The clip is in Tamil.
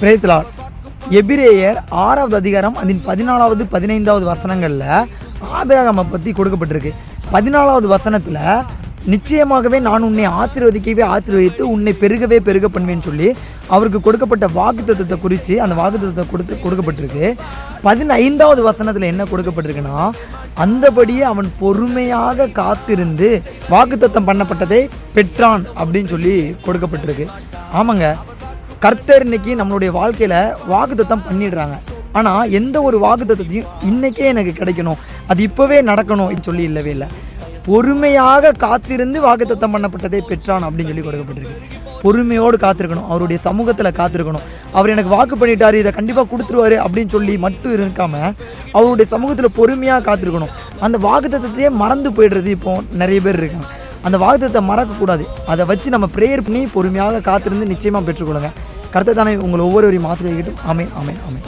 பிரேஸ்லால் எபிரேயர் ஆறாவது அதிகாரம் அதன் பதினாலாவது பதினைந்தாவது வசனங்களில் ஆபிரகாமை பற்றி கொடுக்கப்பட்டிருக்கு. பதினாலாவது வசனத்தில் நிச்சயமாகவே நான் உன்னை ஆசீர்வதிக்கவே ஆசீர்வதித்து உன்னை பெருகவே பெருக பண்ணுவேன்னு சொல்லி அவருக்கு கொடுக்கப்பட்ட வாக்குத்தத்தத்தை குறித்து அந்த வாக்குத்தத்தை கொடுத்து கொடுக்கப்பட்டிருக்கு. பதினைந்தாவது வசனத்தில் என்ன கொடுக்கப்பட்டிருக்குன்னா அந்தபடியே அவன் பொறுமையாக காத்திருந்து வாக்குத்தத்தம் பண்ணப்பட்டதை பெற்றான் அப்படின்னு சொல்லி கொடுக்கப்பட்டிருக்கு. ஆமாங்க. கர்த்தர் இன்னைக்கு நம்மளுடைய வாழ்க்கையில் வாக்குத்தத்தம் பண்ணிடுறாங்க. ஆனால் எந்த ஒரு வாக்குத்தத்தையும் இன்னைக்கே எனக்கு கிடைக்கணும். அது இப்போவே நடக்கணும் சொல்லி இல்லவே இல்லை. பொறுமையாக காத்திருந்து வாக்குத்தத்தம் பண்ணப்பட்டதை பெற்றான் அப்படின்னு சொல்லி கொடுக்கப்பட்டிருக்கு. பொறுமையோடு காத்திருக்கணும். அவருடைய சமூகத்தில் காத்திருக்கணும். அவர் எனக்கு வாக்கு பண்ணிட்டாரு இதை கண்டிப்பாக கொடுத்துருவாரு அப்படின்னு சொல்லி மட்டும் இருக்காம அவருடைய சமூகத்தில் பொறுமையாக காத்திருக்கணும். அந்த வாக்குத்தத்தத்தையே மறந்து போயிடுறது இப்போ நிறைய பேர் இருக்காங்க. அந்த வாக்குத்தத்தை மறக்கக்கூடாது. அதை வச்சு நம்ம ப்ரேயர் பண்ணி பொறுமையாக காத்திருந்து நிச்சயமாக பெற்றுக்கொள்ளுங்க. கருத்தை தானே உங்களை ஒவ்வொருவரையும் ஆசிரியர்கிட்டும் அமே அமே அமே